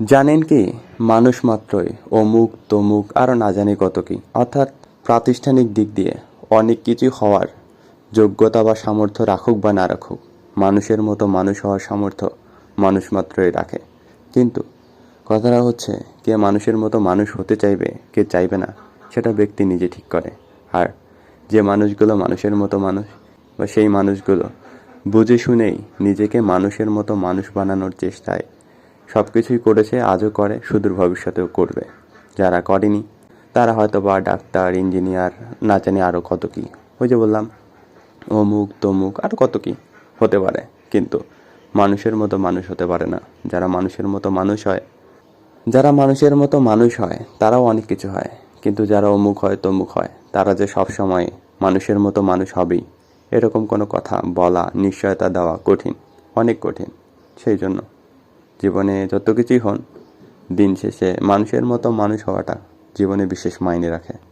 জানেন কি? মানুষ মাত্রই অমুক, তমুক আরও না জানি কত কি। অর্থাৎ প্রাতিষ্ঠানিক দিক দিয়ে অনেক কিছু হওয়ার যোগ্যতা বা সামর্থ্য রাখুক বা না রাখুক, মানুষের মতো মানুষ হওয়ার সামর্থ্য মানুষ মাত্রই রাখে। কিন্তু কথাটা হচ্ছে, কে মানুষের মতো মানুষ হতে চাইবে, কে চাইবে না, সেটা ব্যক্তি নিজে ঠিক করে। আর যে মানুষগুলো মানুষের মতো মানুষ বা সেই মানুষগুলো বুঝে শুনেই নিজেকে মানুষের মতো মানুষ বানানোর চেষ্টায় সব কিছুই করেছে, আজও করে, সুদূর ভবিষ্যতেও করবে। যারা করেনি, তারা হয়তো বা ডাক্তার, ইঞ্জিনিয়ার, না জানি আরও কত কী। ওই যে বললাম, অমুক, তমুক, আর কত কি হতে পারে। কিন্তু মানুষের মতো মানুষ হতে পারে না। যারা মানুষের মতো মানুষ হয়, যারা মানুষের মতো মানুষ হয়, তারাও অনেক কিছু হয়। কিন্তু যারা অমুক হয়, তমুক হয়, তারা যে সব সময় মানুষের মতো মানুষ হবেই, এরকম কোনো কথা বলা, নিশ্চয়তা দেওয়া কঠিন, অনেক কঠিন। সেই জন্য জীবনে যত কিছুই হন দিন শেষে মানুষের মতো মানুষ হওয়াটা জীবনে বিশেষ মাইনে রাখে।